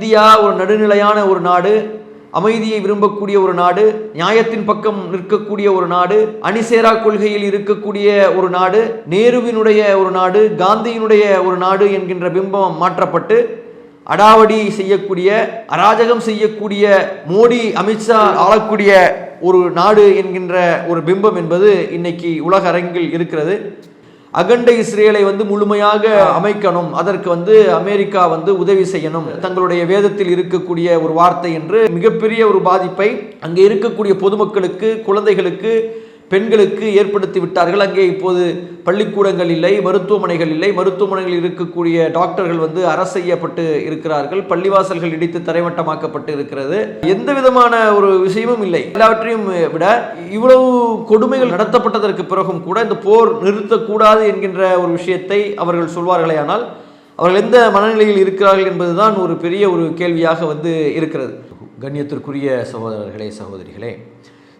India ஒரு நடுநிலையான ஒரு நாடு அமைதியை விரும்பக்கூடிய ஒரு நாடு நியாயத்தின் பக்கம் நிற்கக்கூடிய ஒரு நாடு அணிசேரா கொள்கையில் இருக்கக்கூடிய ஒரு நாடு நேருவினுடைய ஒரு நாடு காந்தியினுடைய ஒரு நாடு என்கின்ற பிம்பம் மாற்றப்பட்டு அடாவடி செய்யக்கூடிய அராஜகம் செய்யக்கூடிய மோடி அமித்ஷா ஆளக்கூடிய ஒரு நாடு என்கின்ற ஒரு பிம்பம் என்பது இன்னைக்கு உலக அரங்கில் இருக்கிறது. அகண்ட இஸ்ரேலை வந்து முழுமையாக அமைக்கணும். அதற்கு வந்து அமெரிக்கா வந்து உதவி செய்யணும். தங்களுடைய வேதத்தில் இருக்கக்கூடிய ஒரு வார்த்தை என்று மிகப்பெரிய ஒரு பாதிப்பை அங்கே இருக்கக்கூடிய பொதுமக்களுக்கு குழந்தைகளுக்கு பெண்களுக்கு ஏற்படுத்தி விட்டார்கள் அங்கே இப்போது பள்ளிக்கூடங்கள் இல்லை மருத்துவமனைகள் இல்லை. மருத்துவமனைகளில் இருக்கக்கூடிய டாக்டர்கள் வந்து அரசு செய்யப்பட்டு இருக்கிறார்கள். பள்ளிவாசல்கள் இடித்து தரைமட்டமாக்கப்பட்டு இருக்கிறது. எந்த விதமான ஒரு விஷயமும் இல்லை. எல்லாவற்றையும் விட இவ்வளவு கொடுமைகள் நடத்தப்பட்டதற்கு பிறகும் கூட இந்த போர் நிறுத்தக்கூடாது என்கின்ற ஒரு விஷயத்தை அவர்கள் சொல்வார்களே ஆனால் அவர்கள் எந்த மனநிலையில் இருக்கிறார்கள் என்பதுதான் ஒரு பெரிய ஒரு கேள்வியாக வந்து இருக்கிறது. கண்ணியத்திற்குரிய சகோதரர்களே சகோதரிகளே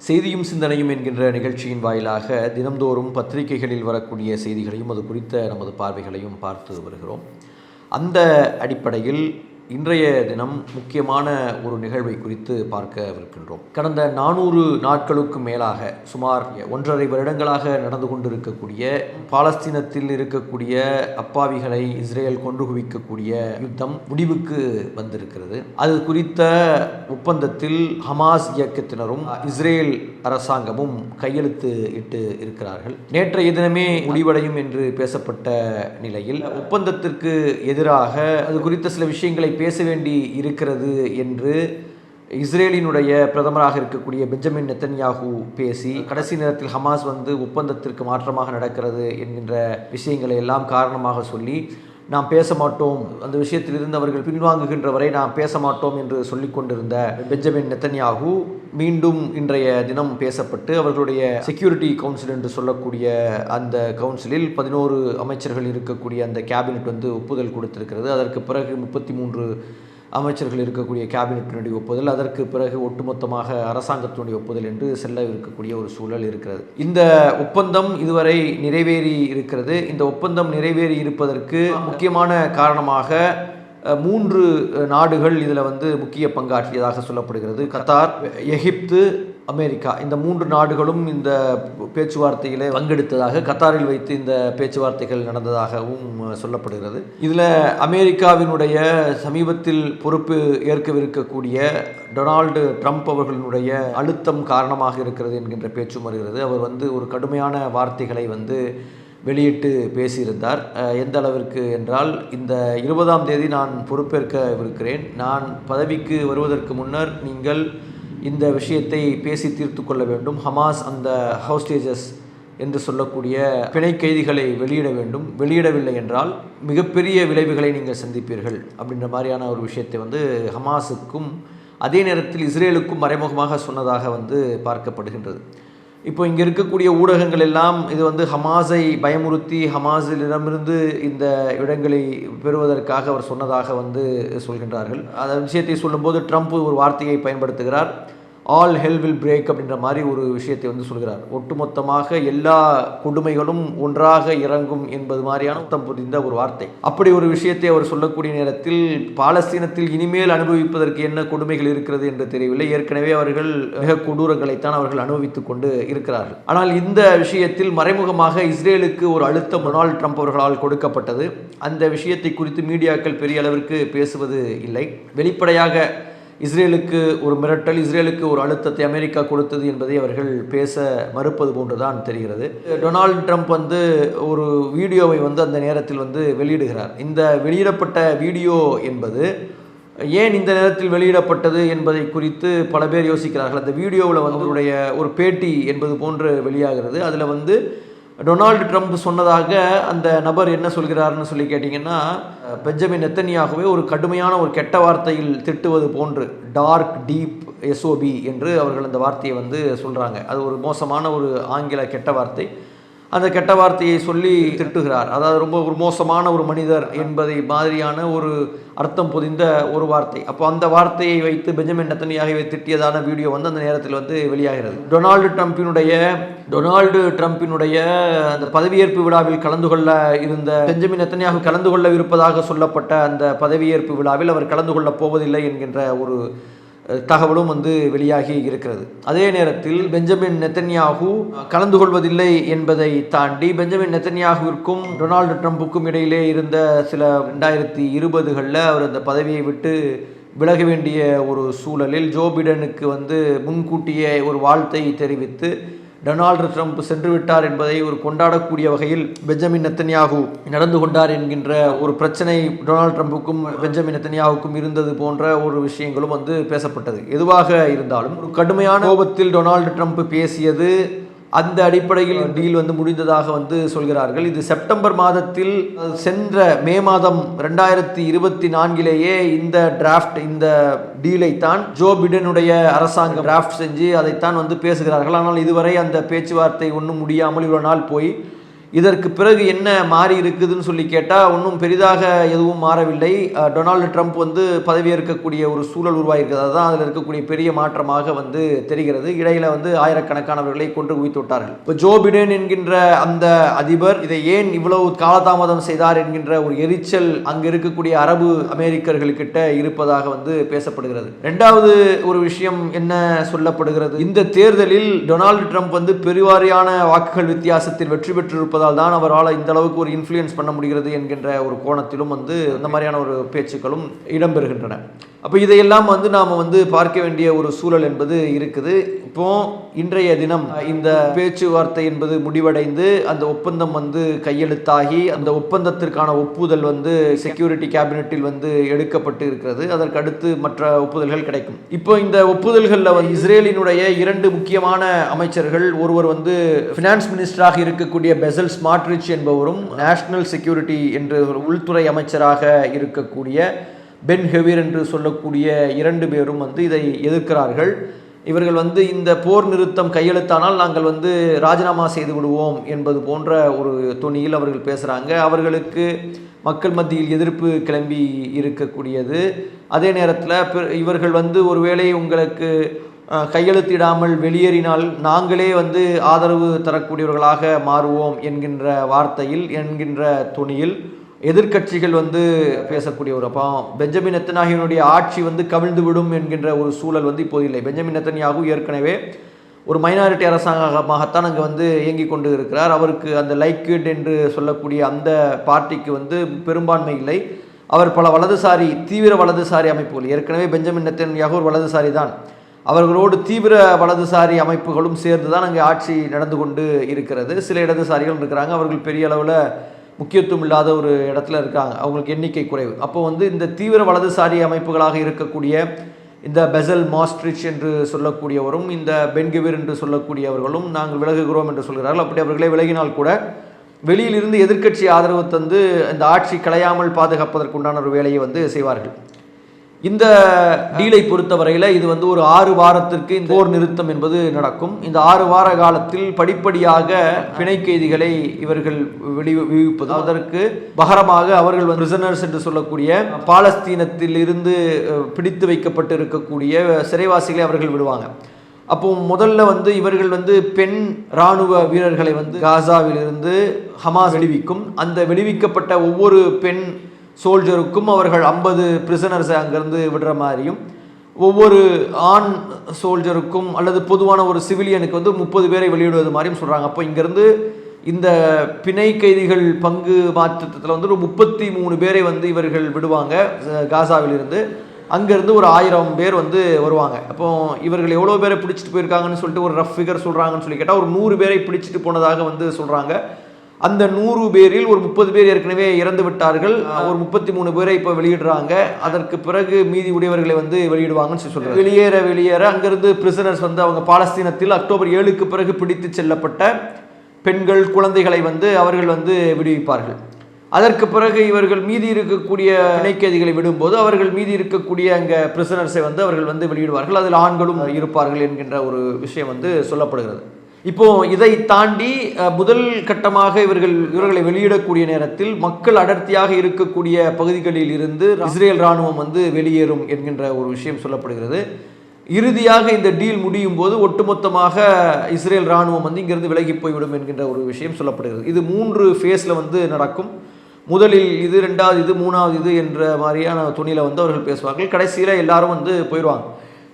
செய்தியும் சிந்தனையும் என்கின்ற நிகழ்ச்சியின் வாயிலாக தினம்தோறும் பத்திரிகைகளில் வரக்கூடிய செய்திகளையும் அது குறித்த நமது பார்வைகளையும் பார்த்து வருகிறோம். அந்த அடிப்படையில் இன்றைய தினம் முக்கியமான ஒரு நிகழ்வை குறித்து பார்க்கவிருக்கின்றோம். கடந்த நானூறு நாட்களுக்கு மேலாக சுமார் ஒன்றரை வருடங்களாக நடந்து கொண்டிருக்கக்கூடிய பாலஸ்தீனத்தில் இருக்கக்கூடிய அப்பாவிகளை இஸ்ரேல் கொன்று குவிக்கக்கூடிய யுத்தம் முடிவுக்கு வந்திருக்கிறது. அது குறித்த ஒப்பந்தத்தில் ஹமாஸ் இயக்கத்தினரும் இஸ்ரேல் அரசாங்கமும் கையெழுத்து இட்டு இருக்கிறார்கள். நேற்றைய தினமே முடிவடையும் என்று பேசப்பட்ட நிலையில் ஒப்பந்தத்திற்கு எதிராக அது குறித்த சில விஷயங்களை பேச வேண்டி இருக்கிறது என்று இஸ்ரேலினுடைய பிரதமராக இருக்கக்கூடிய பெஞ்சமின் நெத்தன்யாகு பேசி கடைசி நேரத்தில் ஹமாஸ் வந்து ஒப்பந்தத்திற்கு மாற்றமாக நடக்கிறது என்கின்ற விஷயங்களை எல்லாம் காரணமாக சொல்லி நாம் பேச மாட்டோம். அந்த விஷயத்தில் இருந்தவர்கள் பின்வாங்குகின்ற வரை நாம் பேச மாட்டோம் என்று சொல்லிக் கொண்டிருந்த பெஞ்சமின் நெத்தன்யாகு மீண்டும் இன்றைய தினம் பேசப்பட்டு அவர்களுடைய செக்யூரிட்டி கவுன்சில் என்று சொல்லக்கூடிய அந்த கவுன்சிலில் பதினோரு அமைச்சர்கள் இருக்கக்கூடிய அந்த கேபினெட் வந்து ஒப்புதல் கொடுத்திருக்கிறது. அதற்கு பிறகு முப்பத்தி மூன்று அமைச்சர்கள் இருக்கக்கூடிய கேபினெட்டினுடைய ஒப்புதல் அதற்கு பிறகு ஒட்டுமொத்தமாக அரசாங்கத்தினுடைய ஒப்புதல் என்று செல்ல இருக்கக்கூடிய ஒரு சூழல் இருக்கிறது. இந்த ஒப்பந்தம் இதுவரை நிறைவேறி இருக்கிறது. இந்த ஒப்பந்தம் நிறைவேறி இருப்பதற்கு முக்கியமான காரணமாக மூன்று நாடுகள் இதில் வந்து முக்கிய பங்காற்றியதாக சொல்லப்படுகிறது. Qatar Egypt America. இந்த மூன்று நாடுகளும் இந்த பேச்சுவார்த்தையிலே பங்கெடுத்ததாக கத்தாரில் வைத்து இந்த பேச்சுவார்த்தைகள் நடந்ததாகவும் சொல்லப்படுகிறது. இதில் அமெரிக்காவினுடைய சமீபத்தில் பொறுப்பு ஏற்கவிருக்கக்கூடிய டொனால்டு ட்ரம்ப் அவர்களினுடைய அழுத்தம் காரணமாக இருக்கிறது என்கின்ற பேச்சும் வருகிறது. அவர் வந்து ஒரு கடுமையான வார்த்தைகளை வந்து வெளியிட்டு பேசியிருந்தார். எந்த அளவிற்கு என்றால் இந்த இருபதாம் தேதி நான் பொறுப்பேற்கவிருக்கிறேன். நான் பதவிக்கு வருவதற்கு முன்னர் நீங்கள் இந்த விஷயத்தை பேசி தீர்த்து கொள்ள வேண்டும். ஹமாஸ் அந்த ஹவுஸ்டேஜஸ் என்று சொல்லக்கூடிய பிணை கைதிகளை வெளியிட வேண்டும். வெளியிடவில்லை என்றால் மிகப்பெரிய விளைவுகளை நீங்கள் சந்திப்பீர்கள் அப்படின்ற மாதிரியான ஒரு விஷயத்தை வந்து ஹமாஸுக்கும் அதே நேரத்தில் இஸ்ரேலுக்கும் மறைமுகமாக சொன்னதாக வந்து பார்க்கப்படுகின்றது. இப்போ இங்கே இருக்கக்கூடிய ஊடகங்கள் எல்லாம் இது வந்து ஹமாஸை பயமுறுத்தி ஹமாஸிலிடமிருந்து இந்த இடங்களை பெறுவதற்காக அவர் சொன்னதாக வந்து சொல்கின்றார்கள். அந்த விஷயத்தை சொல்லும்போது ட்ரம்ப் ஒரு வார்த்தையை பயன்படுத்துகிறார். ஆல் ஹெல் வில் பிரேக் அப்படின்ற மாதிரி ஒரு விஷயத்தை வந்து சொல்கிறார். ஒட்டுமொத்தமாக எல்லா கொடுமைகளும் ஒன்றாக இறங்கும் என்பது மாதிரியான அர்த்தம் புரிந்த ஒரு வார்த்தை. அப்படி ஒரு விஷயத்தை அவர் சொல்லக்கூடிய நேரத்தில் பாலஸ்தீனத்தில் இனிமேல் அனுபவிப்பதற்கு என்ன கொடுமைகள் இருக்கிறது என்று தெரியவில்லை. ஏற்கனவே அவர்கள் மிக கொடூரங்களைத்தான் அவர்கள் அனுபவித்துக் கொண்டு இருக்கிறார்கள். ஆனால் இந்த விஷயத்தில் மறைமுகமாக இஸ்ரேலுக்கு ஒரு அழுத்தம் டொனால்ட் ட்ரம்ப் அவர்களால் கொடுக்கப்பட்டது. அந்த விஷயத்தை குறித்து மீடியாக்கள் பெரிய அளவிற்கு பேசுவது இல்லை. வெளிப்படையாக இஸ்ரேலுக்கு ஒரு மிரட்டல் இஸ்ரேலுக்கு ஒரு அழுத்தத்தை அமெரிக்கா கொடுத்தது என்பதை அவர்கள் பேச மறுப்பது போன்றுதான் தெரிகிறது. டொனால்டு ட்ரம்ப் வந்து ஒரு வீடியோவை வந்து அந்த நேரத்தில் வந்து வெளியிடுகிறார். இந்த வெளியிடப்பட்ட வீடியோ என்பது ஏன் இந்த நேரத்தில் வெளியிடப்பட்டது என்பதை குறித்து பல பேர் யோசிக்கிறார்கள். அந்த வீடியோவில் வந்து அவருடைய ஒரு பேட்டி என்பது போன்று வெளியாகிறது. அதில் வந்து டொனால்டு ட்ரம்ப் சொன்னதாக அந்த நபர் என்ன சொல்கிறாருன்னு சொல்லி கேட்டிங்கன்னா பெஞ்சமின் நெத்தனியாகவே ஒரு கடுமையான ஒரு கெட்ட வார்த்தையில் திட்டுவது போன்று டார்க் டீப் எஸ்ஓபி என்று அவர்கள் அந்த வார்த்தையை வந்து சொல்கிறாங்க அது ஒரு மோசமான ஒரு ஆங்கில கெட்ட வார்த்தை. அந்த கெட்ட வார்த்தையை சொல்லி திட்டுகிறார் அதாவது ரொம்ப ஒரு மோசமான ஒரு மனிதர் என்பதை மாதிரியான ஒரு அர்த்தம் பொதிந்த ஒரு வார்த்தை. அப்போ அந்த வார்த்தையை வைத்து பெஞ்சமின் நத்தனியாகவே திட்டியதான வீடியோ வந்து அந்த நேரத்தில் வந்து வெளியாகிறது. டொனால்டு ட்ரம்பினுடைய டொனால்டு ட்ரம்பினுடைய அந்த பதவியேற்பு விழாவில் கலந்து கொள்ள இருந்த பெஞ்சமின் நத்தனியாக கலந்து கொள்ள இருப்பதாக சொல்லப்பட்ட அந்த பதவியேற்பு விழாவில் அவர் கலந்து கொள்ளப் போவதில்லை என்கின்ற ஒரு தகவலும் வந்து வெளியாகி இருக்கிறது. அதே நேரத்தில் பெஞ்சமின் நெத்தன்யாகு கலந்து கொள்வதில்லை என்பதை தாண்டி பெஞ்சமின் நெத்தன்யாகுவிற்கும் டொனால்டு ட்ரம்ப்புக்கும் இடையிலே இருந்த சில ரெண்டாயிரத்தி இருபதுகளில் அவர் அந்த பதவியை விட்டு விலக வேண்டிய ஒரு சூழலில் ஜோ பிடனுக்கு வந்து முன்கூட்டியே ஒரு வாழ்த்தை தெரிவித்து டொனால்டு ட்ரம்ப் சென்று விட்டார் என்பதை ஒரு கொண்டாடக்கூடிய வகையில் பெஞ்சமின் நெத்தன்யாகு நடந்து கொண்டார் என்கின்ற ஒரு பிரச்சனை டொனால்டு ட்ரம்ப்புக்கும் பெஞ்சமின் நெத்தன்யாவுக்கும் இருந்தது போன்ற ஒரு விஷயங்களும் வந்து பேசப்பட்டது. எதுவாக இருந்தாலும் ஒரு கடுமையான கோபத்தில் டொனால்டு ட்ரம்ப் பேசியது அந்த அடிப்படையில் டீல் வந்து முடிந்ததாக வந்து சொல்கிறார்கள். இது செப்டம்பர் மாதத்தில் சென்ற மே மாதம் ரெண்டாயிரத்தி இருபத்தி நான்கிலேயே இந்த டிராஃப்ட் இந்த டீலை தான் ஜோ பிடனுடைய அரசாங்கம் டிராஃப்ட் செஞ்சு அதைத்தான் வந்து பேசுகிறார்கள். ஆனால் இதுவரை அந்த பேச்சுவார்த்தை ஒன்றும் முடியாமல் இவ்வளோ நாள் போய் இதற்கு பிறகு என்ன மாறி இருக்குதுன்னு சொல்லி கேட்டால் ஒன்றும் பெரிதாக எதுவும் மாறவில்லை. டொனால்டு ட்ரம்ப் வந்து பதவியேற்கக்கூடிய ஒரு சூழல் உருவாகிருக்கிறது அதுதான் அதில் இருக்கக்கூடிய பெரிய மாற்றமாக வந்து தெரிகிறது. இடையில வந்து ஆயிரக்கணக்கானவர்களை கொன்று குவித்து விட்டார்கள். இப்போ ஜோ பிடேன் என்கின்ற அந்த அதிபர் இதை ஏன் இவ்வளவு காலதாமதம் செய்தார் என்கின்ற ஒரு எரிச்சல் அங்கு இருக்கக்கூடிய அரபு அமெரிக்கர்கள்கிட்ட இருப்பதாக வந்து பேசப்படுகிறது. ரெண்டாவது ஒரு விஷயம் என்ன சொல்லப்படுகிறது? இந்த தேர்தலில் டொனால்டு ட்ரம்ப் வந்து பெருவாரியான வாக்குகள் வித்தியாசத்தில் வெற்றி பெற்றிருப்பது இருப்பதால் தான் அவரால் இந்த அளவுக்கு ஒரு இன்ஃப்ளூயன்ஸ் பண்ண முடிகிறது என்கின்ற ஒரு கோணத்திலும் வந்து இந்த மாதிரியான ஒரு பேச்சுக்களும் இடம்பெறுகின்றன. அப்போ இதையெல்லாம் வந்து நாம் வந்து பார்க்க வேண்டிய ஒரு சூழல் என்பது இருக்குது. இப்போ இன்றைய தினம் இந்த பேச்சுவார்த்தை என்பது முடிவடைந்து அந்த ஒப்பந்தம் வந்து கையெழுத்தாகி அந்த ஒப்பந்தத்திற்கான ஒப்புதல் வந்து செக்யூரிட்டி கேபினெட்டில் வந்து எடுக்கப்பட்டு இருக்கிறது. அதற்கு அடுத்து மற்ற ஒப்புதல்கள் கிடைக்கும். இப்போ இந்த ஒப்புதல்களில் வந்து இஸ்ரேலினுடைய இரண்டு முக்கியமான அமைச்சர்கள் ஒருவர் வந்து ஃபினான்ஸ் மினிஸ்டராக இருக்கக்கூடிய பெசல் ஸ்மார்ட்ரிச் என்பவரும் நேஷனல் செக்யூரிட்டி என்று ஒரு உள்துறை அமைச்சராக இருக்கக்கூடிய பென் ஹெவிர் என்று சொல்லக்கூடிய இரண்டு பேரும் வந்து இதை எதிர்க்கிறார்கள். இவர்கள் வந்து இந்த போர் நிறுத்தம் கையெழுத்தானால் நாங்கள் வந்து ராஜினாமா செய்து விடுவோம் என்பது போன்ற ஒரு துணியில் அவர்கள் பேசுகிறாங்க அவர்களுக்கு மக்கள் மத்தியில் எதிர்ப்பு கிளம்பி இருக்கக்கூடியது. அதே நேரத்தில் இவர்கள் வந்து ஒருவேளை உங்களுக்கு கையெழுத்திடாமல் வெளியேறினால் நாங்களே வந்து ஆதரவு தரக்கூடியவர்களாக மாறுவோம் என்கின்ற வார்த்தையில் என்கின்ற துணியில் எதிர்க்கட்சிகள் வந்து பேசக்கூடிய ஒரு அப்போ. பெஞ்சமின் நெத்தன்யாகுவினுடைய ஆட்சி வந்து கவிழ்ந்து விடும் என்கின்ற ஒரு சூழல் வந்து இப்போது இல்லை. பெஞ்சமின் நெத்தன்யாகு ஏற்கனவே ஒரு மைனாரிட்டி அரசாங்கமாகத்தான் அங்கே வந்து இயங்கிக் கொண்டு இருக்கிறார். அவருக்கு அந்த லைக்விட் என்று சொல்லக்கூடிய அந்த பார்ட்டிக்கு வந்து பெரும்பான்மை இல்லை. அவர் பல வலதுசாரி தீவிர வலதுசாரி அமைப்புகள். ஏற்கனவே பெஞ்சமின் நெத்தன்யாகு ஒரு வலதுசாரி தான். அவர்களோடு தீவிர வலதுசாரி அமைப்புகளும் சேர்ந்து தான் அங்கே ஆட்சி நடந்து கொண்டு இருக்கிறது. சில இடதுசாரிகள் இருக்கிறாங்க. அவர்கள் பெரிய அளவில் முக்கியத்துவம் இல்லாத ஒரு இடத்துல இருக்காங்க. அவங்களுக்கு எண்ணிக்கை குறைவு. அப்போ வந்து இந்த தீவிர வலதுசாரி அமைப்புகளாக இருக்கக்கூடிய இந்த பெசல் மாஸ்ட்ரிச் என்று சொல்லக்கூடியவரும் இந்த பென்கிவிர் என்று சொல்லக்கூடியவர்களும் நாங்கள் விலகுகிறோம் என்று சொல்கிறார்கள். அப்படி அவர்களே விலகினால் கூட வெளியிலிருந்து எதிர்க்கட்சி ஆதரவு தந்து இந்த ஆட்சி கலையாமல் பாதுகாப்பதற்குண்டான ஒரு வேலையை வந்து செய்வார்கள். இந்த டீலை பொறுத்தவரையில் இது வந்து ஒரு ஆறு வாரத்திற்கு இந்த போர் நிறுத்தம் என்பது நடக்கும். இந்த ஆறு வார காலத்தில் படிப்படியாக பிணை கைதிகளை இவர்கள் வெளி விடுவிப்பது. அதற்கு பகரமாக அவர்கள் பிரிசனர்ஸ் என்று சொல்லக்கூடிய பாலஸ்தீனத்தில் இருந்து பிடித்து வைக்கப்பட்டு இருக்கக்கூடிய சிறைவாசிகளை அவர்கள் விடுவாங்க. அப்போ முதல்ல வந்து இவர்கள் வந்து பெண் இராணுவ வீரர்களை வந்து காசாவிலிருந்து ஹமாஸ் விடுவிக்கும். அந்த விடுவிக்கப்பட்ட ஒவ்வொரு பெண் சோல்ஜருக்கும் அவர்கள் ஐம்பது பிரிசனர்ஸை அங்கேருந்து விடுற மாதிரியும் ஒவ்வொரு ஆண் சோல்ஜருக்கும் அல்லது பொதுவான ஒரு சிவிலியனுக்கு வந்து முப்பது பேரை வெளியிடுவது மாதிரியும் சொல்கிறாங்க அப்போ இங்கேருந்து இந்த பிணை கைதிகள் பங்கு மாற்றத்தில் வந்து ஒரு முப்பத்தி மூணு பேரை வந்து இவர்கள் விடுவாங்க காசாவிலிருந்து. அங்கேருந்து ஒரு ஆயிரம் பேர் வந்து வருவாங்க. அப்போ இவர்கள் எவ்வளோ பேரை பிடிச்சிட்டு போயிருக்காங்கன்னு சொல்லிட்டு ஒரு ரஃப் ஃபிகர் சொல்கிறாங்கன்னு சொல்லி கேட்டால் ஒரு நூறு பேரை பிடிச்சிட்டு போனதாக வந்து சொல்கிறாங்க அந்த நூறு பேரில் ஒரு முப்பது பேர் ஏற்கனவே இறந்து விட்டார்கள். ஒரு முப்பத்தி மூணு பேரை இப்போ வெளியிடுறாங்க. அதற்கு பிறகு மீதி உடையவர்களை வந்து வெளியிடுவாங்கன்னு சொல்லி சொல்றாங்க வெளியேற வெளியேற. அங்கிருந்து பிரிசனர்ஸ் வந்து அவங்க பாலஸ்தீனத்தில் அக்டோபர் ஏழுக்கு பிறகு பிடித்து செல்லப்பட்ட பெண்கள் குழந்தைகளை வந்து அவர்கள் வந்து விடுவிப்பார்கள். அதற்கு பிறகு இவர்கள் மீதி இருக்கக்கூடிய பிணைக்கைதிகளை விடும்போது அவர்கள் மீதி இருக்கக்கூடிய அங்கே பிரிசனர்ஸை வந்து அவர்கள் வந்து வெளியிடுவார்கள். அதில் ஆண்களும் இருப்பார்கள் என்கின்ற ஒரு விஷயம் வந்து சொல்லப்படுகிறது. இப்போ இதை தாண்டி முதல் கட்டமாக இவர்கள் இவர்களை வெளியிடக்கூடிய நேரத்தில் மக்கள் அடர்த்தியாக இருக்கக்கூடிய பகுதிகளில் இருந்து இஸ்ரேல் ராணுவம் வந்து வெளியேறும் என்கின்ற ஒரு விஷயம் சொல்லப்படுகிறது. இறுதியாக இந்த டீல் முடியும் போது ஒட்டுமொத்தமாக இஸ்ரேல் ராணுவம் வந்து இங்கிருந்து விலகி போய்விடும் என்கின்ற ஒரு விஷயம் சொல்லப்படுகிறது. இது மூன்று ஃபேஸில் வந்து நடக்கும். முதலில் இது ரெண்டாவது இது மூணாவது இது என்ற மாதிரியான துணியில் வந்து அவர்கள் பேசுவார்கள். கடைசியில் எல்லாரும் வந்து போயிடுவாங்க.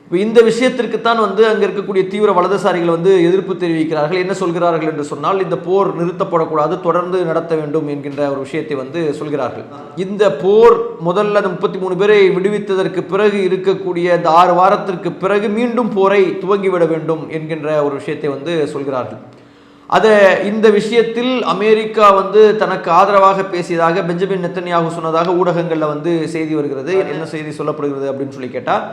இப்போ இந்த விஷயத்திற்குத்தான் வந்து அங்கே இருக்கக்கூடிய தீவிர வலதுசாரிகள் வந்து எதிர்ப்பு தெரிவிக்கிறார்கள். என்ன சொல்கிறார்கள் என்று சொன்னால் இந்த போர் நிறுத்தப்படக்கூடாது தொடர்ந்து நடத்த வேண்டும் என்கின்ற ஒரு விஷயத்தை வந்து சொல்கிறார்கள். இந்த போர் முதல்ல அந்த முப்பத்தி மூணு பேரை விடுவித்ததற்கு பிறகு இருக்கக்கூடிய இந்த ஆறு வாரத்திற்கு பிறகு மீண்டும் போரை துவங்கிவிட வேண்டும் என்கின்ற ஒரு விஷயத்தை வந்து சொல்கிறார்கள். அதை இந்த விஷயத்தில் அமெரிக்கா வந்து தனக்கு ஆதரவாக பேசியதாக பெஞ்சமின் நெத்தனியாக சொன்னதாக ஊடகங்களில் வந்து செய்தி வருகிறது. என்ன செய்தி சொல்லப்படுகிறது அப்படின்னு சொல்லி கேட்டால்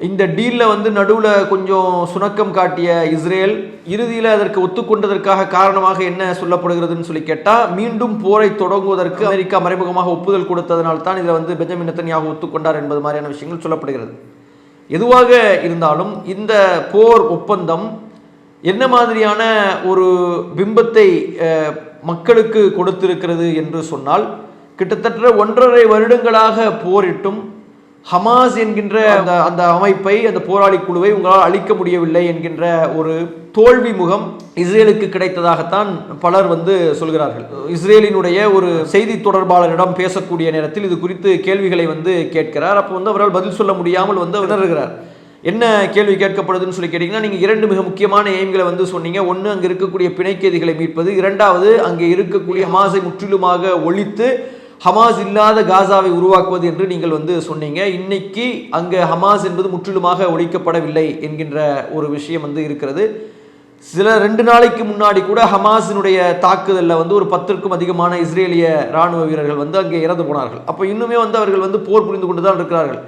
இந்த டீலில் வந்து நடுவில் கொஞ்சம் சுணக்கம் காட்டிய இஸ்ரேல் இறுதியில் அதற்கு ஒத்துக்கொண்டதற்காக காரணமாக என்ன சொல்லப்படுகிறதுன்னு சொல்லி கேட்டால் மீண்டும் போரை தொடங்குவதற்கு அமெரிக்கா மறைமுகமாக ஒப்புதல் கொடுத்ததனால் தான் இதில் வந்து பெஞ்சமின் நத்தனியாக ஒத்துக்கொண்டார் என்பது மாதிரியான விஷயங்கள் சொல்லப்படுகிறது. எதுவாக இருந்தாலும் இந்த போர் ஒப்பந்தம் என்ன மாதிரியான ஒரு பிம்பத்தை மக்களுக்கு கொடுத்திருக்கிறது என்று சொன்னால் கிட்டத்தட்ட ஒன்றரை வருடங்களாக போரிட்டும் ஹமாஸ் என்கின்ற அந்த அந்த அமைப்பை அந்த போராளி குழுவை உங்களால் அழிக்க முடியவில்லை என்கின்ற ஒரு தோல்வி முகம் இஸ்ரேலுக்கு கிடைத்ததாகத்தான் பலர் வந்து சொல்கிறார்கள். இஸ்ரேலினுடைய ஒரு செய்தி தொடர்பாளரிடம் பேசக்கூடிய நேரத்தில் இது குறித்து கேள்விகளை வந்து கேட்கிறார். அப்போ வந்து அவரால் பதில் சொல்ல முடியாமல் வந்து வினறுகிறார் என்ன கேள்வி கேட்கப்படுதுன்னு சொல்லி கேட்டிங்கன்னா நீங்கள் இரண்டு மிக முக்கியமான எய்ம்களை வந்து சொன்னீங்க. ஒன்று அங்கே இருக்கக்கூடிய பிணைக்கைதிகளை மீட்பது. இரண்டாவது அங்கே இருக்கக்கூடிய ஹமாஸை முற்றிலுமாக ஒழித்து ஹமாஸ் இல்லாத காசாவை உருவாக்குவது என்று நீங்கள் வந்து சொன்னீங்க. இன்னைக்கு அங்கே ஹமாஸ் என்பது முற்றிலுமாக ஒழிக்கப்படவில்லை என்கின்ற ஒரு விஷயம் வந்து இருக்கிறது. சில ரெண்டு நாளைக்கு முன்னாடி கூட ஹமாஸினுடைய தாக்குதலில் வந்து ஒரு பத்திற்கும் அதிகமான இஸ்ரேலிய ராணுவ வீரர்கள் வந்து அங்கே இறந்து போனார்கள். அப்போ இன்னுமே வந்து அவர்கள் வந்து போர் புரிந்து கொண்டு தான் இருக்கிறார்கள்.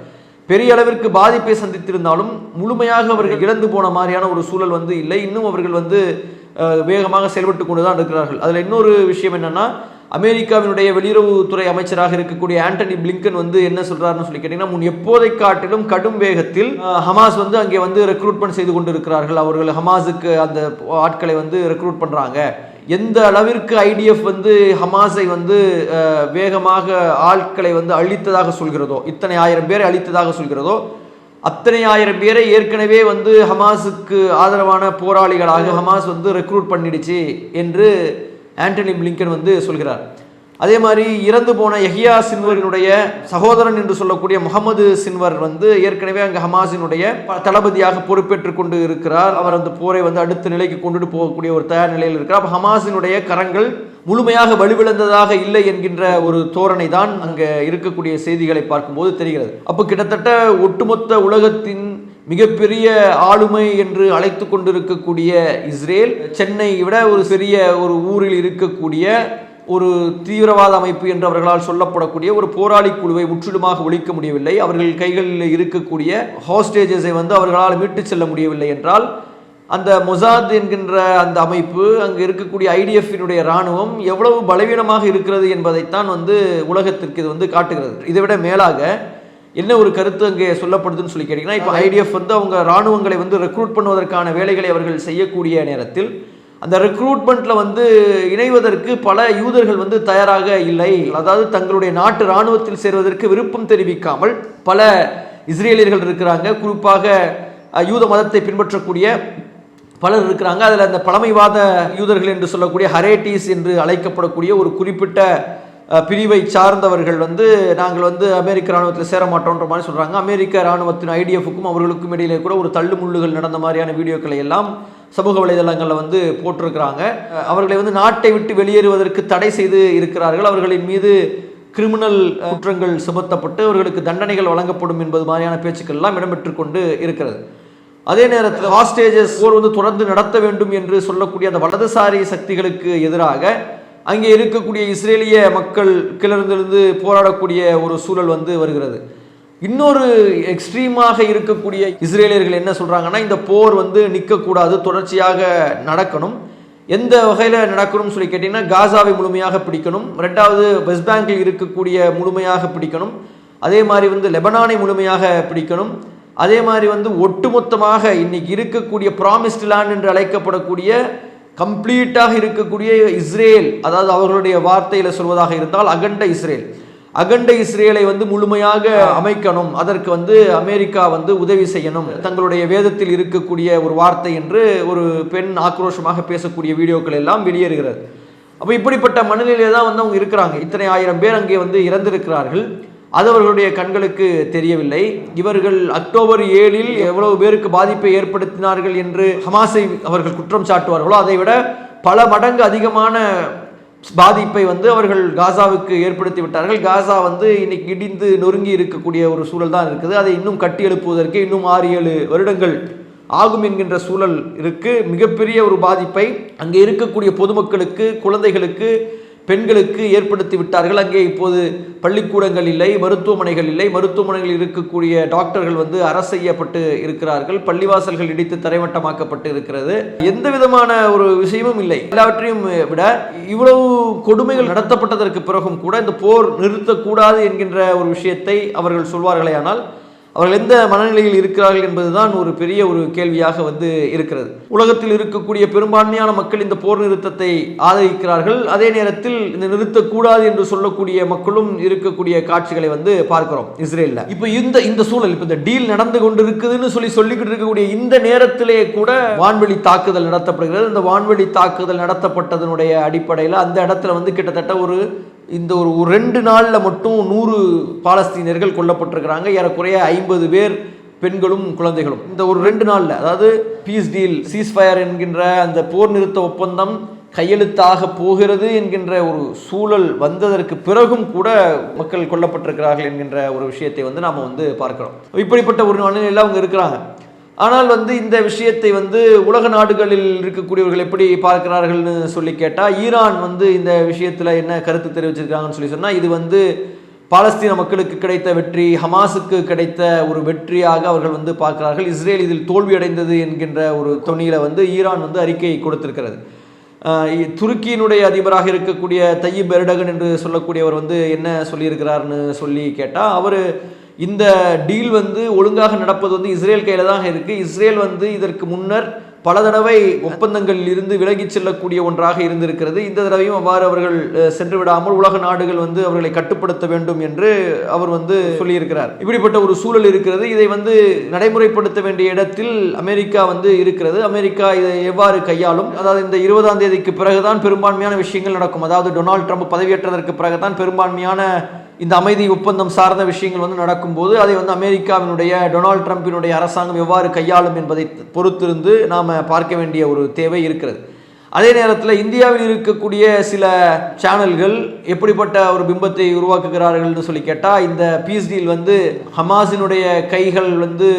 பெரிய அளவிற்கு பாதிப்பை சந்தித்திருந்தாலும் முழுமையாக அவர்கள் இழந்து போன மாதிரியான ஒரு சூழல் வந்து இல்லை. இன்னும் அவர்கள் வந்து வேகமாக செயல்பட்டு கொண்டு தான் இருக்கிறார்கள். அதில் இன்னொரு விஷயம் என்னென்னா அமெரிக்காவினுடைய வெளியுறவுத்துறை அமைச்சராக இருக்கக்கூடிய ஆண்டனி பிளிங்கன் வந்து என்ன சொல்றாருன்னு சொல்லி கேட்டீங்கன்னா முன் எப்போதை காட்டிலும் கடும் வேகத்தில் ஹமாஸ் வந்து அங்கே வந்து ரெக்ரூட்மெண்ட் செய்து கொண்டு இருக்கிறார்கள் அவர்கள் ஹமாஸுக்கு அந்த ஆட்களை வந்து ரெக்ரூட் பண்றாங்க. எந்த அளவிற்கு ஐடிஎஃப் வந்து ஹமாஸை வந்து வேகமாக ஆட்களை வந்து அழித்ததாக சொல்கிறதோ இத்தனை ஆயிரம் பேரை அழித்ததாக சொல்கிறதோ அத்தனை ஆயிரம் பேரை ஏற்கனவே வந்து ஹமாஸுக்கு ஆதரவான போராளிகளாக ஹமாஸ் வந்து ரெக்ரூட் பண்ணிடுச்சு என்று ஆண்டனி பிளிங்கன் வந்து சொல்கிறார். அதே மாதிரி இறந்து போன யஹியா சின்வரினுடைய சகோதரன் என்று சொல்லக்கூடிய முகமது சின்வர் வந்து ஏற்கனவே அங்கே ஹமாஸினுடைய ப- தளபதியாக பொறுப்பேற்று கொண்டு இருக்கிறார். அவர் அந்த போரை வந்து அடுத்த நிலைக்கு கொண்டுட்டு போகக்கூடிய ஒரு தயார் நிலையில் இருக்கிறார். அப்போ ஹமாஸினுடைய கரங்கள் முழுமையாக வலுவிழந்ததாக இல்லை என்கின்ற ஒரு தோரணை தான் அங்கே இருக்கக்கூடிய செய்திகளை பார்க்கும்போது தெரிகிறது. அப்போ கிட்டத்தட்ட ஒட்டுமொத்த உலகத்தின் மிகப்பெரிய ஆளுமை என்று அழைத்து கொண்டிருக்கக்கூடிய இஸ்ரேல் சென்னை விட ஒரு சிறிய ஒரு ஊரில் இருக்கக்கூடிய ஒரு தீவிரவாத அமைப்பு என்று அவர்களால் சொல்லப்படக்கூடிய ஒரு போராளி குழுவை முற்றிலுமாக ஒழிக்க முடியவில்லை. அவர்கள் கைகளில் இருக்கக்கூடிய ஹாஸ்டேஜஸை வந்து அவர்களால் மீட்டு செல்ல முடியவில்லை என்றால் அந்த மொசாத் என்கின்ற அந்த அமைப்பு அங்கே இருக்கக்கூடிய ஐடிஎஃபினுடைய இராணுவம் எவ்வளவு பலவீனமாக இருக்கிறது என்பதைத்தான் வந்து உலகத்திற்கு இது வந்து காட்டுகிறது. இதை விட மேலாக என்ன ஒரு கருத்து அங்கே சொல்லப்படுதுன்னு சொல்லி கேட்டிங்கன்னா இப்போ ஐடிஎஃப் வந்து அவங்க இராணுவங்களை வந்து ரெக்ரூட் பண்ணுவதற்கான வேலைகளை அவர்கள் செய்யக்கூடிய நேரத்தில் அந்த ரெக்ரூட்மெண்ட்டில் வந்து இணைவதற்கு பல யூதர்கள் வந்து தயாராக இல்லை. அதாவது தங்களுடைய நாட்டு இராணுவத்தில் சேர்வதற்கு விருப்பம் தெரிவிக்காமல் பல இஸ்ரேலியர்கள் இருக்கிறாங்க. குறிப்பாக யூத மதத்தை பின்பற்றக்கூடிய பலர் இருக்கிறாங்க. அதில் அந்த பழமைவாத யூதர்கள் என்று சொல்லக்கூடிய ஹரேட்டிஸ் என்று அழைக்கப்படக்கூடிய ஒரு குறிப்பிட்ட பிரிவை சார்ந்தவர்கள் வந்து நாங்கள் வந்து அமெரிக்க இராணுவத்தில் சேர மாட்டோன்ற மாதிரி சொல்கிறாங்க அமெரிக்க இராணுவத்தின் ஐடிஎஃப்க்கும் அவர்களுக்கும் இடையிலே கூட ஒரு தள்ளுமுள்ளுகள் நடந்த மாதிரியான வீடியோக்களை எல்லாம் சமூக வலைதளங்களில் வந்து போட்டிருக்கிறாங்க. அவர்களை வந்து நாட்டை விட்டு வெளியேறுவதற்கு தடை செய்து இருக்கிறார்கள். அவர்களின் மீது கிரிமினல் குற்றங்கள் சுமத்தப்பட்டு அவர்களுக்கு தண்டனைகள் வழங்கப்படும் என்பது மாதிரியான பேச்சுக்கள் எல்லாம் இடம்பெற்று கொண்டு இருக்கிறது. அதே நேரத்தில் ஹாஸ்டேஜஸ் போர் வந்து தொடர்ந்து நடத்த வேண்டும் என்று சொல்லக்கூடிய அந்த வலதுசாரி சக்திகளுக்கு எதிராக அங்கே இருக்கக்கூடிய இஸ்ரேலிய மக்கள் கிளர்ந்திருந்து போராடக்கூடிய ஒரு சூழல் வந்து வருகிறது. இன்னொரு எக்ஸ்ட்ரீமாக இருக்கக்கூடிய இஸ்ரேலியர்கள் என்ன சொல்கிறாங்கன்னா இந்த போர் வந்து நிற்கக்கூடாது தொடர்ச்சியாக நடக்கணும். எந்த வகையில் நடக்கணும்னு சொல்லி கேட்டிங்கன்னா காசாவை முழுமையாக பிடிக்கணும். ரெண்டாவது வெஸ்ட் பேங்கில் இருக்கக்கூடிய முழுமையாக பிடிக்கணும். அதே மாதிரி வந்து லெபனானை முழுமையாக பிடிக்கணும். அதே மாதிரி வந்து ஒட்டுமொத்தமாக இன்னைக்கு இருக்கக்கூடிய ப்ராமிஸ்ட் லேண்ட் என்று அழைக்கப்படக்கூடிய கம்ப்ளீட்டாக இருக்கக்கூடிய இஸ்ரேல் அதாவது அவர்களுடைய வார்த்தையில் சொல்வதாக இருந்தால் அகண்ட இஸ்ரேல். அகண்ட இஸ்ரேலை வந்து முழுமையாக அமைக்கணும். அதற்கு வந்து அமெரிக்கா வந்து உதவி செய்யணும். தங்களுடைய வேதத்தில் இருக்கக்கூடிய ஒரு வார்த்தை என்று ஒரு பெண் ஆக்ரோஷமாக பேசக்கூடிய வீடியோக்கள் எல்லாம் வெளியேறுகிறது. அப்போ இப்படிப்பட்ட மனநிலையில் தான் வந்து அவங்க இருக்கிறாங்க. இத்தனை ஆயிரம் பேர் அங்கே வந்து இறந்திருக்கிறார்கள். அது அவர்களுடைய கண்களுக்கு தெரியவில்லை. இவர்கள் அக்டோபர் ஏழில் எவ்வளவு பேருக்கு பாதிப்பை ஏற்படுத்தினார்கள் என்று ஹமாஸை அவர்கள் குற்றம் சாட்டுவார்களோ அதை விட பல மடங்கு அதிகமான பாதிப்பை வந்து அவர்கள் காசாவுக்கு ஏற்படுத்தி விட்டார்கள். காசா வந்து இன்னைக்கு இடிந்து நொறுங்கி இருக்கக்கூடிய ஒரு சூழல் தான் இருக்குது. அதை இன்னும் கட்டி எழுப்புவதற்கு இன்னும் ஆறு ஏழு வருடங்கள் ஆகும் என்கின்ற சூழல் இருக்கு. மிகப்பெரிய ஒரு பாதிப்பை அங்கே இருக்கக்கூடிய பொதுமக்களுக்கு குழந்தைகளுக்கு பெண்களுக்கு ஏற்படுத்தி விட்டார்கள். அங்கே இப்போது பள்ளிக்கூடங்கள் இல்லை மருத்துவமனைகள் இல்லை. மருத்துவமனைகளில் இருக்கக்கூடிய டாக்டர்கள் வந்து அரசு செய்யப்பட்டு இருக்கிறார்கள். பள்ளிவாசல்கள் இடித்து தரைமட்டமாக்கப்பட்டு இருக்கிறது. எந்த விதமான ஒரு விஷயமும் இல்லை. எல்லாவற்றையும் விட இவ்வளவு கொடுமைகள் நடத்தப்பட்டதற்கு பிறகும் கூட இந்த போர் நிறுத்தக்கூடாது என்கின்ற ஒரு விஷயத்தை அவர்கள் சொல்வார்களே ஆனால் அவர்கள் எந்த மனநிலையில் இருக்கிறார்கள் என்பதுதான் ஒரு பெரிய ஒரு கேள்வியாக வந்து இருக்கிறது. உலகத்தில் இருக்கக்கூடிய பெரும்பான்மையான மக்கள் இந்த போர் நிறுத்தத்தை ஆதரிக்கிறார்கள். அதே நேரத்தில் இந்த நிறுத்தக்கூடாது என்று சொல்லக்கூடிய மக்களும் இருக்கக்கூடிய காட்சிகளை வந்து பார்க்கிறோம் இஸ்ரேலில். இப்போ இந்த இந்த சூழல் இப்போ இந்த டீல் நடந்து கொண்டு இருக்குதுன்னு சொல்லி சொல்லிக்கிட்டு இருக்கக்கூடிய இந்த நேரத்திலே கூட வான்வெளி தாக்குதல் நடத்தப்படுகிறது. இந்த வான்வெளி தாக்குதல் நடத்தப்பட்டதனுடைய அடிப்படையில் அந்த இடத்துல வந்து கிட்டத்தட்ட ஒரு இந்த ஒரு ஒரு ரெண்டு நாளில் மட்டும் நூறு பாலஸ்தீனியர்கள் கொல்லப்பட்டிருக்கிறாங்க. ஏறக்குறைய ஐம்பது பேர் பெண்களும் குழந்தைகளும். இந்த ஒரு ரெண்டு நாளில் அதாவது பீஸ் டீல் சீஸ்ஃபயர் என்கின்ற அந்த போர் நிறுத்த ஒப்பந்தம் கையெழுத்தாக போகிறது என்கின்ற ஒரு சூழல் வந்ததற்கு பிறகும் கூட மக்கள் கொல்லப்பட்டிருக்கிறார்கள் என்கின்ற ஒரு விஷயத்தை வந்து நாம் வந்து பார்க்கிறோம். இப்படிப்பட்ட ஒரு நிலையில் அவங்க இருக்கிறாங்க. ஆனால் வந்து இந்த விஷயத்தை வந்து உலக நாடுகளில் இருக்கக்கூடியவர்கள் எப்படி பார்க்கிறார்கள்னு சொல்லி கேட்டால் ஈரான் வந்து இந்த விஷயத்தில் என்ன கருத்து தெரிவிச்சிருக்காங்கன்னு சொல்லி சொன்னால் இது வந்து பாலஸ்தீன மக்களுக்கு கிடைத்த வெற்றி ஹமாஸுக்கு கிடைத்த ஒரு வெற்றியாக அவர்கள் வந்து பார்க்கிறார்கள். இஸ்ரேல் இதில் தோல்வியடைந்தது என்கின்ற ஒரு தொனியில் வந்து ஈரான் வந்து அறிக்கை கொடுத்திருக்கிறது. துருக்கியினுடைய அதிபராக இருக்கக்கூடிய தையீப் பெருடகன் என்று சொல்லக்கூடியவர் வந்து என்ன சொல்லியிருக்கிறார்னு சொல்லி கேட்டால் அவர் இந்த டீல் வந்து ஒழுங்காக நடப்பது வந்து இஸ்ரேல் கையில் தான் இருக்குது இஸ்ரேல் வந்து இதற்கு முன்னர் பல தடவை ஒப்பந்தங்களில் இருந்து விலகிச் செல்லக்கூடிய ஒன்றாக இருந்திருக்கிறது. இந்த தடவையும் அவ்வாறு அவர்கள் சென்று விடாமல் உலக நாடுகள் வந்து அவர்களை கட்டுப்படுத்த வேண்டும் என்று அவர் வந்து சொல்லியிருக்கிறார். இப்படிப்பட்ட ஒரு சூழல் இருக்கிறது. இதை வந்து நடைமுறைப்படுத்த வேண்டிய இடத்தில் அமெரிக்கா வந்து இருக்கிறது. அமெரிக்கா இதை எவ்வாறு கையாளும்? அதாவது இந்த இருபதாம் தேதிக்கு பிறகுதான் பெரும்பான்மையான விஷயங்கள் நடக்கும். அதாவது டொனால்ட் ட்ரம்ப் பதவியேற்றதற்கு பிறகுதான் பெரும்பான்மையான இந்த அமைதி ஒப்பந்தம் சார்ந்த விஷயங்கள் வந்து நடக்கும்போது அதை வந்து அமெரிக்காவினுடைய டொனால்ட் ட்ரம்ப்பினுடைய அரசாங்கம் எவ்வாறு கையாளும் என்பதை பொறுத்திருந்து நாம் பார்க்க வேண்டிய ஒரு தேவை இருக்கிறது. அதே நேரத்தில் இந்தியாவில் இருக்கக்கூடிய சில சேனல்கள் எப்படிப்பட்ட ஒரு பிம்பத்தை உருவாக்குகிறார்கள்னு சொல்லி கேட்டால் இந்த பீஸ் டீல் வந்து ஹமாஸினுடைய கைகள் வந்து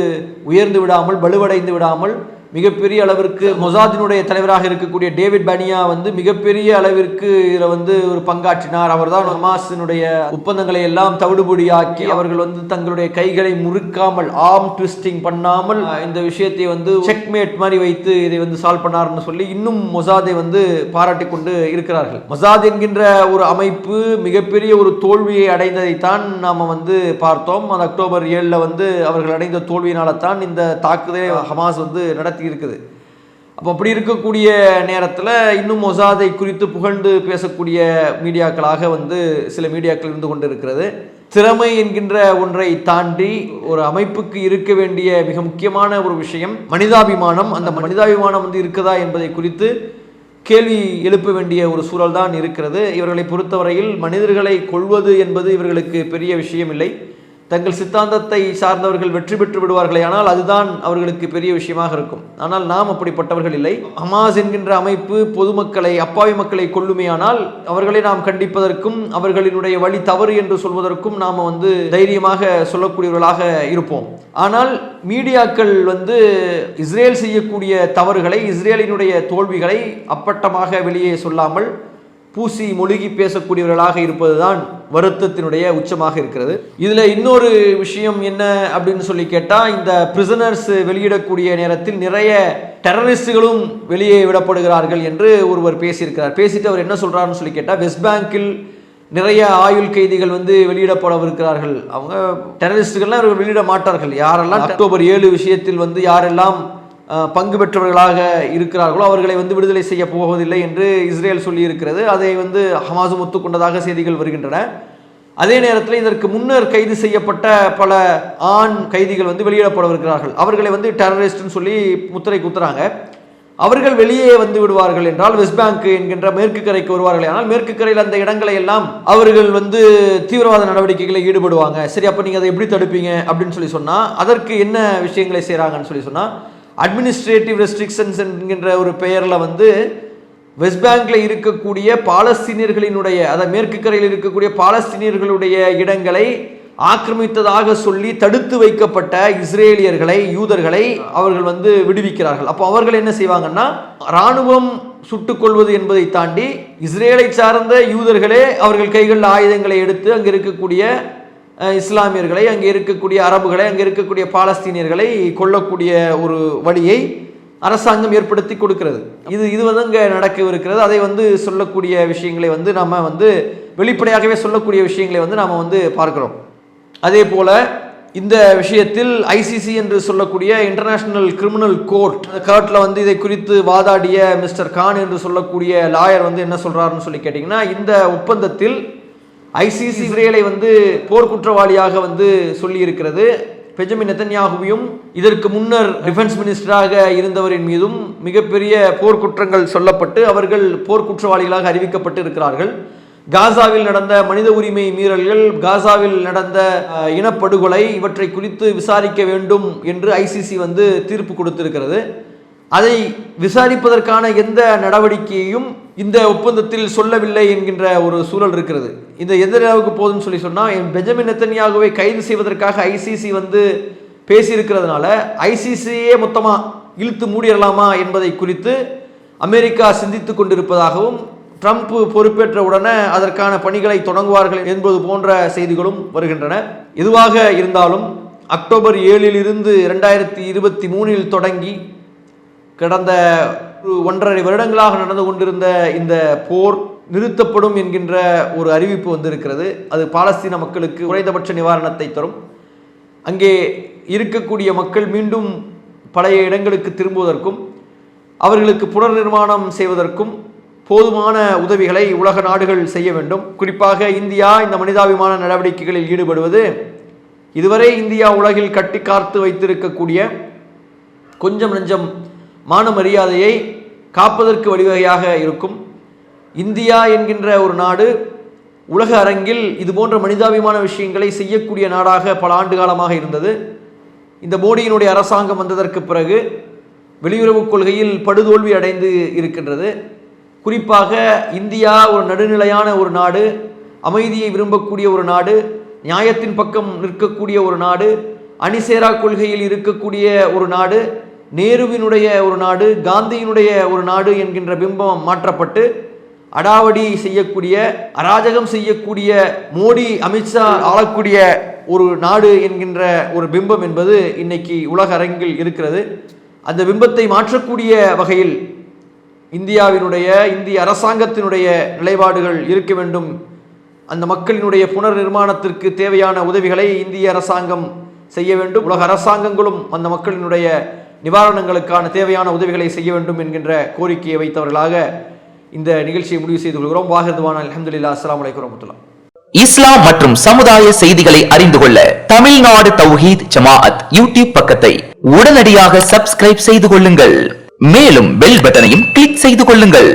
உயர்ந்து விடாமல் வலுவடைந்து விடாமல் மிகப்பெரிய அளவிற்கு மொசாதினுடைய தலைவராக இருக்கக்கூடிய டேவிட் பனியா வந்து மிகப்பெரிய அளவிற்கு இதில் வந்து ஒரு பங்காற்றினார். அவர் தான் ஹமாஸினுடைய ஒப்பந்தங்களை எல்லாம் தவிடுபொடியாக்கி அவர்கள் வந்து தங்களுடைய கைகளை முறுக்காமல் ஆம் ட்விஸ்டிங் பண்ணாமல் இந்த விஷயத்தை வந்து செக்மேட் மாதிரி வைத்து இதை வந்து சால்வ் பண்ணார்னு சொல்லி இன்னும் மொசாதை வந்து பாராட்டி கொண்டு இருக்கிறார்கள். மொசாத் என்கின்ற ஒரு அமைப்பு மிகப்பெரிய ஒரு தோல்வியை அடைந்ததைத்தான் நாம் வந்து பார்த்தோம். அந்த அக்டோபர் ஏழில் வந்து அவர்கள் அடைந்த தோல்வியினால தான் இந்த தாக்குதலை ஹமாஸ் வந்து நடத்தி இருக்குது. அப்போ அப்படி இருக்கக்கூடிய நேரத்தில் இன்னும் மொசாதை குறித்து புகழ்ந்து பேசக்கூடிய மீடியாக்களாக வந்து சில மீடியாக்கள் இருந்து கொண்டு இருக்கிறது திறமை என்கின்ற ஒன்றை தாண்டி ஒரு அமைப்புக்கு இருக்க வேண்டிய மிக முக்கியமான ஒரு விஷயம் மனிதாபிமானம். அந்த மனிதாபிமானம் வந்து இருக்குதா என்பதை குறித்து கேள்வி எழுப்ப வேண்டிய ஒரு சூழல் தான் இருக்கிறது. இவர்களை பொறுத்தவரையில் மனிதர்களை கொள்வது என்பது இவர்களுக்கு பெரிய விஷயம் இல்லை தங்கள் சித்தாந்தத்தை சார்ந்தவர்கள் வெற்றி பெற்று விடுவார்களே ஆனால் அதுதான் அவர்களுக்கு பெரிய விஷயமாக இருக்கும். ஆனால் நாம் அப்படிப்பட்டவர்கள் இல்லை. ஹமாஸ் என்கின்ற அமைப்பு பொதுமக்களை அப்பாவி மக்களை கொள்ளுமே ஆனால் அவர்களை நாம் கண்டிப்பதற்கும் அவர்களினுடைய வழி தவறு என்று சொல்வதற்கும் நாம் வந்து தைரியமாக சொல்லக்கூடியவர்களாக இருப்போம். ஆனால் மீடியாக்கள் வந்து இஸ்ரேல் செய்யக்கூடிய தவறுகளை இஸ்ரேலினுடைய தோல்விகளை அப்பட்டமாக வெளியே சொல்லாமல் பூசி மொழிகி பேசக்கூடியவர்களாக இருப்பதுதான் வருத்தத்தினுடைய உச்சமாக இருக்கிறது. இதில் இன்னொரு விஷயம் என்ன அப்படின்னு சொல்லி கேட்டால் இந்த பிரிசனர்ஸ் வெளியிடக்கூடிய நேரத்தில் நிறைய டெரரிஸ்டுகளும் வெளியே விடப்படுகிறார்கள் என்று ஒருவர் பேசியிருக்கிறார். பேசிட்டு அவர் என்ன சொல்கிறாருன்னு சொல்லி கேட்டால் வெஸ்ட் பேங்கில் நிறைய ஆயுள் கைதிகள் வந்து வெளியிடப்படவிருக்கிறார்கள். அவங்க டெரரிஸ்டுகள்லாம் வெளியிட மாட்டார்கள். யாரெல்லாம் அக்டோபர் ஏழு விஷயத்தில் வந்து யாரெல்லாம் பங்கு பெற்றவர்களாக இருக்கிறார்களோ அவர்களை வந்து விடுதலை செய்ய போவதில்லை என்று இஸ்ரேல் சொல்லியிருக்கிறது. அதை வந்து ஹமாஸும் ஒத்துக்கொண்டதாக செய்திகள் வருகின்றன. அதே நேரத்தில் இதற்கு முன்னர் கைது செய்யப்பட்ட பல ஆண் கைதிகள் வந்து வெளியிடப்படவிருக்கிறார்கள் அவர்களை வந்து டெரரிஸ்ட்னு சொல்லி முத்திரை குத்துறாங்க. அவர்கள் வெளியே வந்து விடுவார்கள் என்றால் வெஸ்ட் பேங்க் என்கின்ற மேற்கு கரைக்கு வருவார்கள் ஆனால் மேற்கு கரையில் அந்த இடங்களை எல்லாம் அவர்கள் வந்து தீவிரவாத நடவடிக்கைகளில் ஈடுபடுவாங்க. சரி அப்போ நீங்கள் அதை எப்படி தடுப்பீங்க? அப்படின்னு சொல்லி சொன்னால் அதற்கு என்ன விஷயங்களை செய்கிறாங்கன்னு சொல்லி சொன்னால் அட்மினிஸ்ட்ரேட்டிவ் ரெஸ்ட்ரிக்ஷன்ஸ் என்கின்ற ஒரு பெயரில் வந்து வெஸ்ட் பேங்கில் இருக்கக்கூடிய பாலஸ்தீனியர்களினுடைய அதாவது மேற்கு கரையில் இருக்கக்கூடிய பாலஸ்தீனியர்களுடைய இடங்களை ஆக்கிரமித்ததாக சொல்லி தடுத்து வைக்கப்பட்ட இஸ்ரேலியர்களை யூதர்களை அவர்கள் வந்து விடுவிக்கிறார்கள். அப்போ அவர்கள் என்ன செய்வாங்கன்னா ராணுவம் சுட்டுக்கொள்வது என்பதை தாண்டி இஸ்ரேலை சார்ந்த யூதர்களே அவர்கள் கைகளில் ஆயுதங்களை எடுத்து அங்கே இருக்கக்கூடிய இஸ்லாமியர்களை அங்கே இருக்கக்கூடிய அரபுகளை அங்கே இருக்கக்கூடிய பாலஸ்தீனியர்களை கொல்லக்கூடிய ஒரு வழியை அரசாங்கம் ஏற்படுத்தி கொடுக்கிறது. இது இது வந்து அங்கே நடக்கவிருக்கிறது. அதை வந்து சொல்லக்கூடிய விஷயங்களை வந்து நம்ம வந்து வெளிப்படையாகவே சொல்லக்கூடிய விஷயங்களை வந்து நாம் வந்து பார்க்குறோம். அதே போல் இந்த விஷயத்தில் ஐசிசி என்று சொல்லக்கூடிய இன்டர்நேஷ்னல் கிரிமினல் கோர்ட் அந்த கோர்ட்டில் வந்து இதை குறித்து வாதாடிய மிஸ்டர் கான் என்று சொல்லக்கூடிய லாயர் வந்து என்ன சொல்கிறாருன்னு சொல்லி கேட்டிங்கன்னா இந்த ஒப்பந்தத்தில் ஐசிசி இஸ்ரேலை வந்து போர்க்குற்றவாளியாக வந்து சொல்லியிருக்கிறது. பெஞ்சமின் நெத்தன்யாகுவையும் இதற்கு முன்னர் டிஃபென்ஸ் மினிஸ்டராக இருந்தவரின் மீதும் மிகப்பெரிய போர்க்குற்றங்கள் சொல்லப்பட்டு அவர்கள் போர்க்குற்றவாளிகளாக அறிவிக்கப்பட்டு இருக்கிறார்கள் காசாவில் நடந்த மனித உரிமை மீறல்கள் காசாவில் நடந்த இனப்படுகொலை இவற்றை குறித்து விசாரிக்க வேண்டும் என்று ஐசிசி வந்து தீர்ப்பு கொடுத்திருக்கிறது. அதை விசாரிப்பதற்கான எந்த நடவடிக்கையையும் இந்த ஒப்பந்தத்தில் சொல்லவில்லை என்கின்ற ஒரு சூழல் இருக்கிறது. இந்த எந்த அளவுக்கு போதும்னு சொல்லி சொன்னால் பெஞ்சமின் நெத்தன்யாகுவை கைது செய்வதற்காக ஐசிசி வந்து பேசியிருக்கிறதுனால ஐசிசியே மொத்தமாக இழுத்து மூடிடலாமா என்பதை குறித்து அமெரிக்கா சிந்தித்து கொண்டிருப்பதாகவும் ட்ரம்ப் பொறுப்பேற்ற உடனே அதற்கான பணிகளை தொடங்குவார்கள் என்பது போன்ற செய்திகளும் வருகின்றன. எதுவாக இருந்தாலும் அக்டோபர் ஏழில் இருந்து இரண்டாயிரத்தி இருபத்தி மூணில் தொடங்கி கடந்த ஒன்றரை வருடங்களாக நடந்து கொண்டிருந்த இந்த போர் நிறுத்தப்படும் என்கின்ற ஒரு அறிவிப்பு வந்திருக்கிறது. அது பாலஸ்தீன மக்களுக்கு குறைந்தபட்ச நிவாரணத்தை தரும். அங்கே இருக்கக்கூடிய மக்கள் மீண்டும் பழைய இடங்களுக்கு திரும்புவதற்கும் அவர்களுக்கு புனர் நிர்மாணம் செய்வதற்கும் போதுமான உதவிகளை உலக நாடுகள் செய்ய வேண்டும். குறிப்பாக இந்தியா இந்த மனிதாபிமான நடவடிக்கைகளில் ஈடுபடுவது இதுவரை இந்தியா உலகில் கட்டி காத்து வைத்திருக்கக்கூடிய கொஞ்சம் நெஞ்சம் மான மரியாதையை காப்பதற்கு வழிவகையாக இருக்கும். இந்தியா என்கின்ற ஒரு நாடு உலக அரங்கில் இது போன்ற மனிதாபிமான விஷயங்களை செய்யக்கூடிய நாடாக பல ஆண்டு காலமாக இருந்தது. இந்த மோடியினுடைய அரசாங்கம் வந்ததற்கு பிறகு வெளியுறவுக் கொள்கையில் படுதோல்வி அடைந்து இருக்கின்றது. குறிப்பாக இந்தியா ஒரு நடுநிலையான ஒரு நாடு அமைதியை விரும்பக்கூடிய ஒரு நாடு நியாயத்தின் பக்கம் நிற்கக்கூடிய ஒரு நாடு அணிசேரா கொள்கையில் இருக்கக்கூடிய ஒரு நாடு நேருவினுடைய ஒரு நாடு காந்தியினுடைய ஒரு நாடு என்கின்ற பிம்பம் மாற்றப்பட்டு அடாவடி செய்யக்கூடிய அராஜகம் செய்யக்கூடிய மோடி அமித்ஷா ஆளக்கூடிய ஒரு நாடு என்கின்ற ஒரு பிம்பம் என்பது இன்னைக்கு உலக அரங்கில் இருக்கிறது. அந்த பிம்பத்தை மாற்றக்கூடிய வகையில் இந்தியாவினுடைய இந்திய அரசாங்கத்தினுடைய நிலைப்பாடுகள் இருக்க வேண்டும். அந்த மக்களினுடைய புனர் நிர்மாணத்திற்கு தேவையான உதவிகளை இந்திய அரசாங்கம் செய்ய வேண்டும். உலக அரசாங்கங்களும் அந்த மக்களினுடைய நிவாரணங்களுக்கான தேவையான உதவிகளை செய்ய வேண்டும் என்கின்ற கோரிக்கையை வைத்தவர்களாக இந்த நிகழ்ச்சியை முடிவு செய்து கொள்கிறோம். வாஹிதுவான் அலமதுல்லா அஸ்லாம் வலைக்கம் வரமத்துல்லா இஸ்லாம் மற்றும் சமுதாய செய்திகளை அறிந்து கொள்ள தமிழ்நாடு தௌஹீத் ஜமாஅத் யூடியூப் பக்கத்தை உடனடியாக சப்ஸ்கிரைப் செய்து கொள்ளுங்கள். மேலும் பெல் பட்டனையும் கிளிக் செய்து கொள்ளுங்கள்.